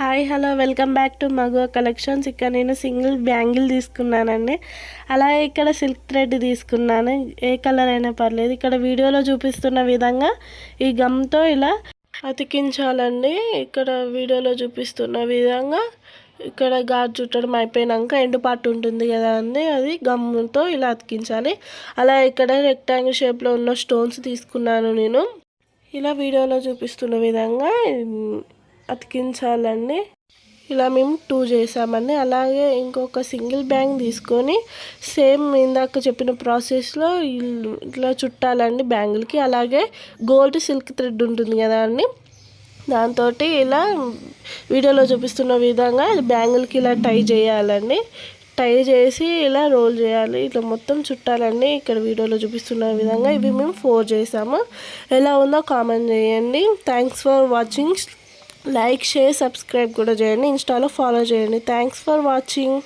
Hi hello welcome back to Maguva collections. ఇక్కడ నేను single bangle తీసుకున్నానండి. అలాగే ఇక్కడ సిల్క్ థ్రెడ్ తీసుకున్నాను. ఏ కలర్ అయినా పర్లేదు. ఇక్కడ వీడియోలో చూపిస్తున్న విధంగా ఈ గమ్తో ఇలా అతికించాలండి. ఇక్కడ వీడియోలో చూపిస్తున్న విధంగా ఇక్కడ గాజు చుట్టడం అయిపోయినాక ఎండు పాటు ఉంటుంది కదా అండి. అది గమ్ముతో ఇలా అతికించాలి. అలా ఇక్కడ రెక్టాంగిల్ షేప్లో ఉన్న స్టోన్స్ తీసుకున్నాను నేను. ఇలా వీడియోలో చూపిస్తున్న విధంగా అతికించాలండి. ఇలా మేము టూ చేసామండి అలాగే ఇంకొక సింగిల్ బ్యాంగ్ తీసుకొని సేమ్ ఇందాక చెప్పిన ప్రాసెస్లో ఇట్లా చుట్టాలండి బ్యాంగిల్కి. అలాగే గోల్డ్ సిల్క్ థ్రెడ్ ఉంటుంది కదా అండి. దాంతో ఇలా వీడియోలో చూపిస్తున్న విధంగా బ్యాంగిల్కి ఇలా టై చేయాలండి. టై చేసి ఇలా రోల్ చేయాలి. ఇట్లా మొత్తం చుట్టాలండి. ఇక్కడ వీడియోలో చూపిస్తున్న విధంగా ఇవి మేము ఫోర్ చేసాము ఎలా ఉందో కామెంట్ చేయండి. Thanks for watching. Like share subscribe కూడా చేయండి. ఇన్స్టాలో ఫాలో చేయండి. Thanks for watching